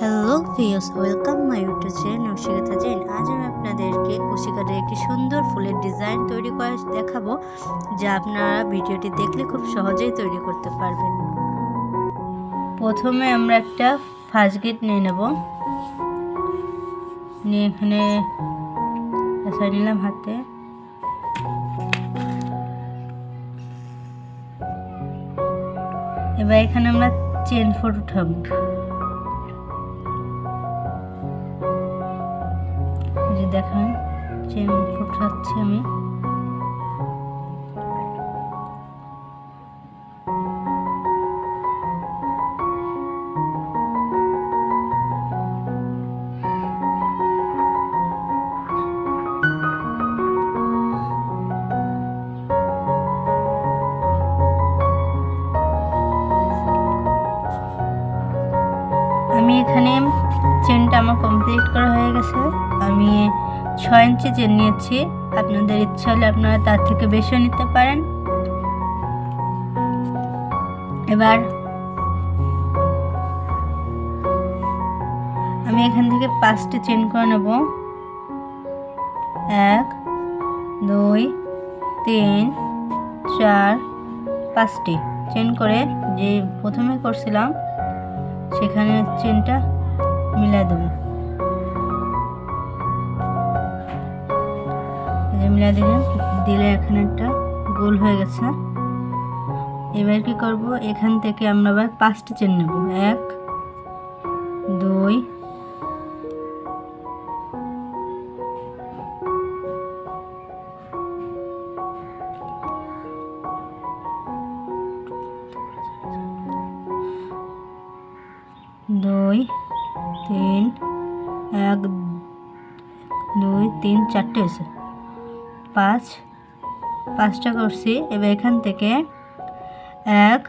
Hello views welcome my YouTube channel Nakshikatha gen আজ আমি আপনাদেরকে কুশিকাটের একটি সুন্দর ফুলের ডিজাইন তৈরি করে দেখাবো, যা আপনারা ভিডিওটি দেখলে খুব সহজেই তৈরি করতে পারবেন। প্রথমে আমরা একটা ফার্স্ট গেট নিয়ে নেব। নিয়ে এখানে নিলাম হাতে। এবার এখানে আমরা চেন ফোট উঠাবো। যে দেখেন চেন ফুটাচ্ছি আমি। আমি এখানে চেনটা আমার কমপ্লিট করা হয়ে গেছে। আমি ছয় ইঞ্চি চেন নিয়েছি। আপনাদের ইচ্ছা হলে আপনারা তার থেকে বেশিও নিতে পারেন। এবার আমি এখান থেকে পাঁচটি চেন করে নেব। এক, দুই, তিন, চার, পাঁচটি। চেন করে যে প্রথমে করছিলাম, সেখানে চেনটা মিলাই দেবো মিলাই দিলাম দিলে এখানে একটা গোল হয়ে গেছে। এবার কি করব? এখান থেকে আমরা আবার পাঁচটা চেন নেব। এক, দুই দুই তিন, এক, দুই, তিন, চারটে আছে পাঁচ, পাঁচটা করছি। এবার এখান থেকে এক,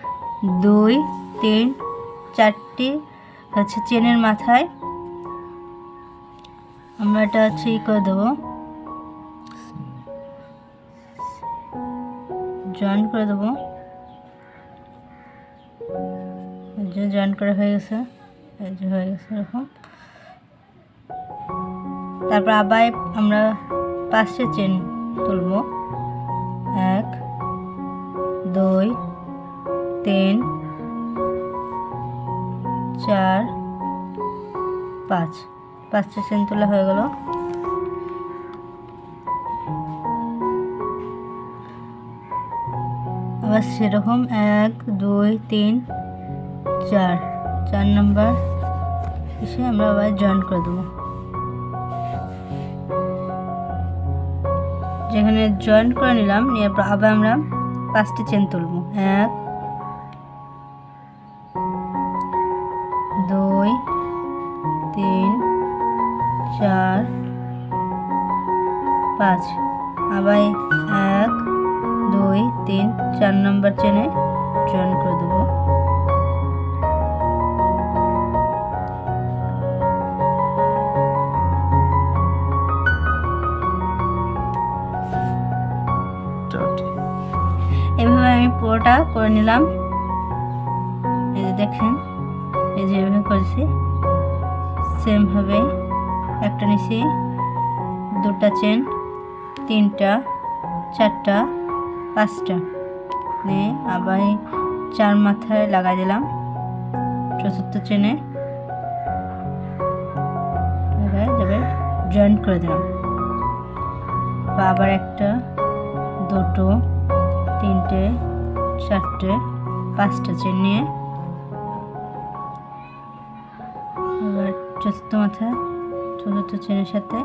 দুই, তিন, চারটি হচ্ছে চেনের মাথায়। আমরা এটা হচ্ছে ই করে দেবো। জয়েন করে দেবো। জয়েন করা হয়ে গেছে। হয়ে গেছে এরকম। তারপর আবার আমরা পাঁচটা চেন তুলব। এক, দুই, তিন, চার, পাঁচ। পাঁচটা চেন তোলা হয়ে গেল। আবার সেরকম এক, দুই, তিন, চার। চার নম্বর। এসে আমরা আবার জয়েন করে দেবো। যেখানে জয়েন করে নিলাম, নিয়ে আবার আমরা পাঁচটি চেন তুলব। এক, দুই, তিন, চার, পাঁচ। আবার এক, দুই, তিন, চার নম্বর চেনে জয়েন করে দেবো। করে নিলাম। এই যে দেখেন, এই যে এভাবে করেছি। সেমভাবে একটা নিছি, দুটা চেন তিনটা, চারটা, পাঁচটা। নিয়ে আবার চার মাথায় লাগাই দিলাম চতুর্থ চেনে লাগাই যাবে জয়েন্ট করে দিলাম। আবার একটা, দুটো, তিনটে চারটে পাঁচটা চেন নিয়ে চতুর্থ মাথা চতুর্থ চেনের সাথে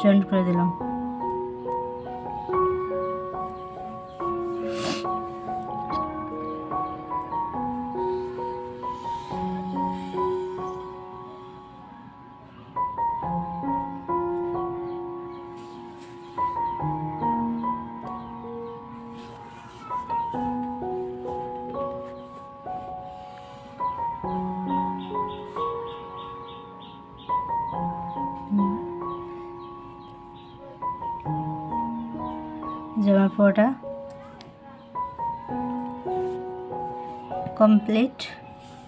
জয়েন্ট করে দিলাম। জামা পড়া কমপ্লিট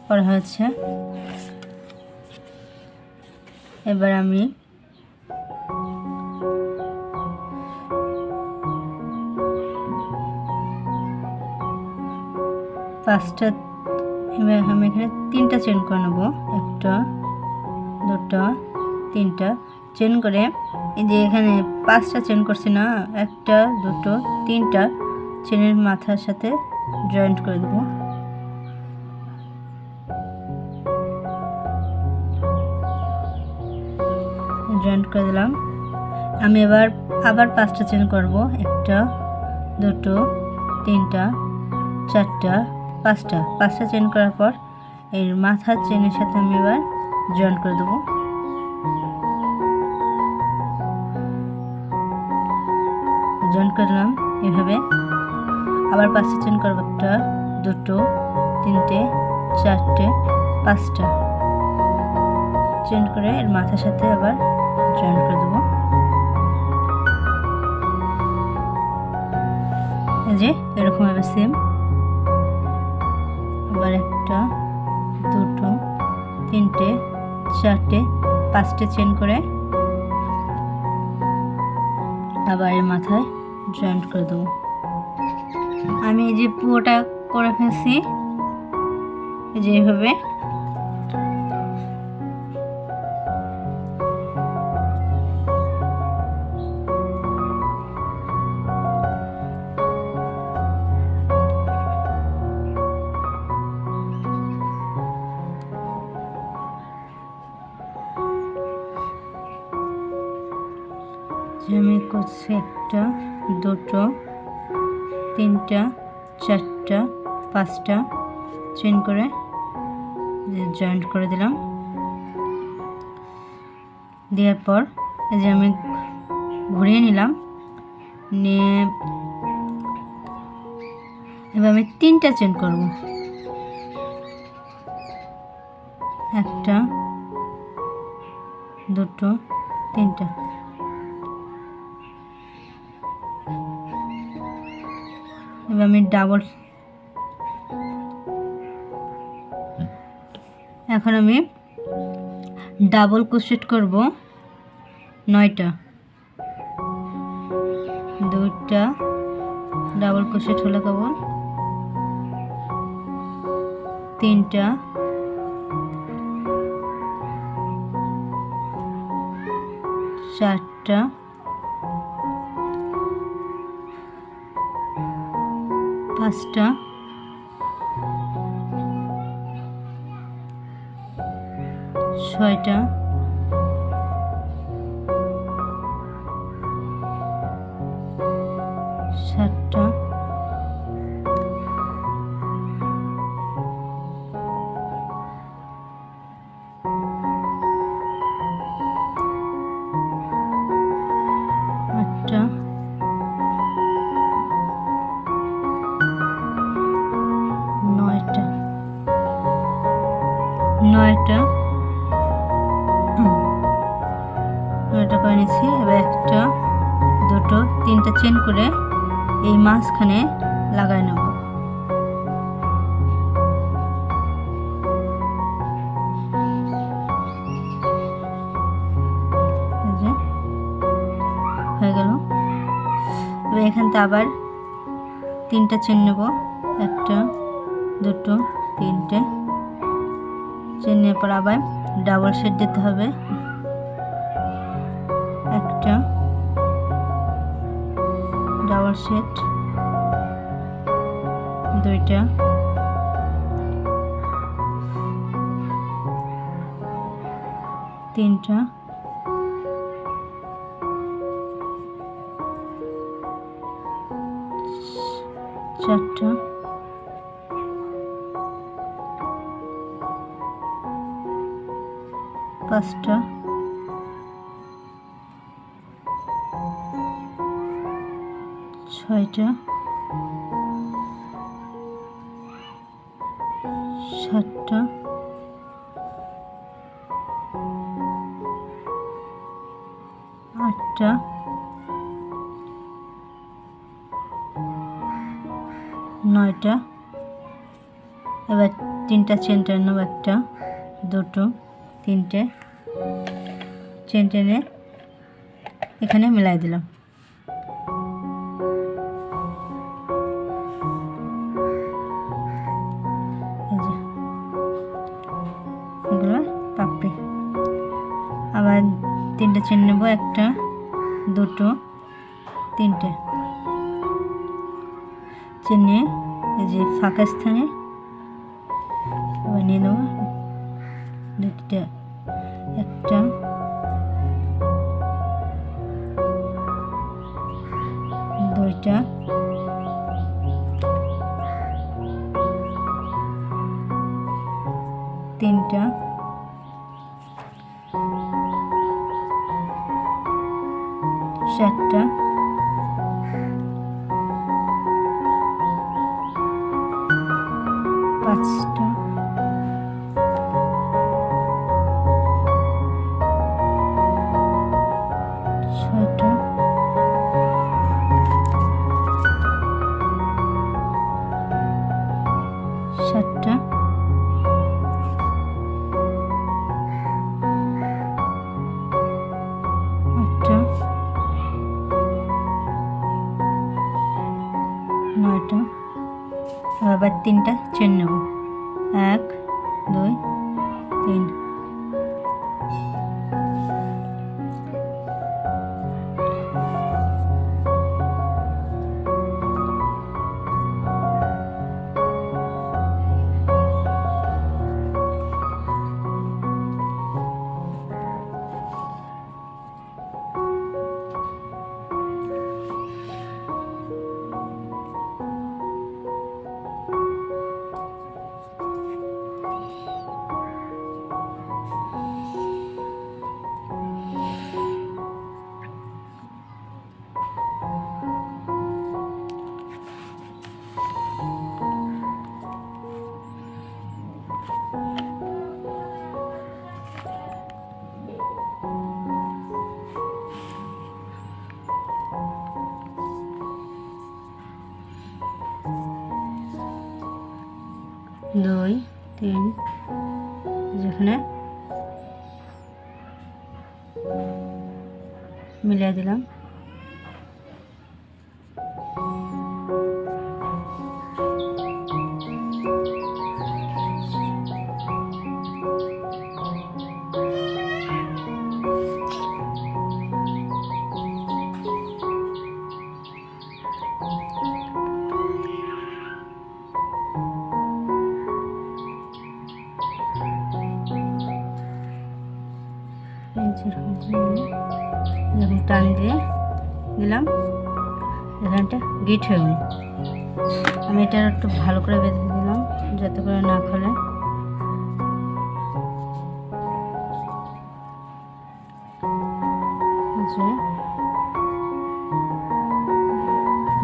করা হয়েছে এবার আমি পাঁচটা আমি এখানে তিনটা চেন করে নেব। একটা, দুটো, তিনটা। চেন করে এই যে এখানে পাঁচটা চেন করছি না, একটা, দুটো, তিনটা চেনের মাথার সাথে জয়েন্ট করে দেবো। জয়েন্ট করে দিলাম। আমি এবার, আবার পাঁচটা চেন করব, একটা, দুটো, তিনটা, চারটা, পাঁচটা। পাঁচটা চেন করার পর এর মাথার চেনের সাথে আমি এবার জয়েন্ট করে দেবো। জয়েন্ট করলাম এভাবে। আবার পাঁচটা চেন করব একটা, দুটো, তিনটে, চারটে, পাঁচটা। চেন করে এর মাথার সাথে আবার জয়েন করে দেবো। এই যে, এরকম হবে সেম আবার একটা, দুটো, তিনটে, চারটে, পাঁচটে চেন করে। আবার এর মাথায় জয়েন্ট করে দেবো। আমি এই যে পুরোটা করে ফেলছি। যে এইভাবে। আমি করছি একটা, দুটো, তিনটা, চারটা, পাঁচটা চেন করে জয়েন্ট করে দিলাম। দেওয়ার পর এই যে আমি ঘুরিয়ে নিলাম। নিয়ে এবার আমি তিনটা চেন করব। একটা, দুটো, তিনটা। আমি ডাবল এখন আমি ডাবল ক্রোশেট করব নয়টা। দুইটা ডাবল ক্রোশেট হলো কেবল তিনটা। চারটা। পাঁচটা। ছয়টা। আবার তিনটা চেন নেব, একটা, দুটো, তিনটে। চেন নেওয়ার পর আবার ডাবল শেড দিতে হবে। একটা ডাবল শেড দুইটা। তিনটা। চারটা। পাঁচটা। ছয়টা। সাতটা। আটটা। তিনটা চেন নেব একটা, দুটো, তিনটে। চেন টেনে এখানে মিলাই দিলাম। এগুলো পাপড়ি। আবার তিনটে চেন নেব, একটা, দুটো, তিনটে। চেন এই যে ফাঁকা স্থানে নিয়ে নেব দুটা একটা। দুইটা। তিনটা। তিন। যেখানে মিলিয়ে দিলাম। এরকম টান দিয়ে দিলাম। এখানটা গিট হয়ে গেল। আমি এটা একটু ভালো করে বেঁধে দিলাম, যাতে করে না খোলে।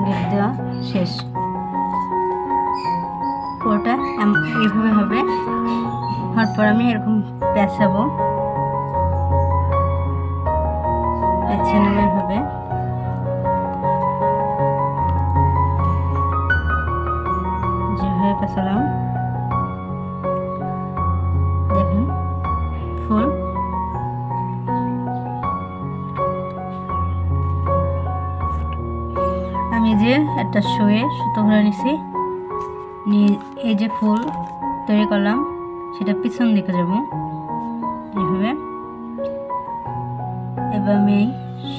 গিট দেওয়া শেষ। পুরোটা এইভাবে হবে। হওয়ার পর আমি এরকম পেঁচাবো। যেভাবে পেঁচালাম দেখুন ফুল আমি যে একটা শুয়ে সুতো ভরে নিছি এই যে ফুল তৈরি করলাম, সেটা পিছন দিকে যাব এইভাবে এবার আমি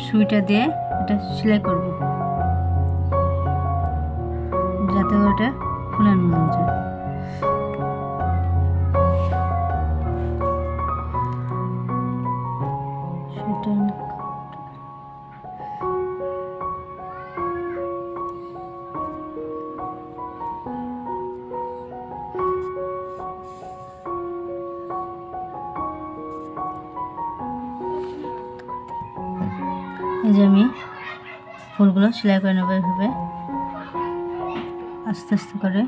সুইটা দিয়ে এটা সেলাই করব। যাতে ওটা ফুলানো যায়। যে আমি ফুলগুলো সেলাই করে নেব এভাবে। আস্তে আস্তে করে।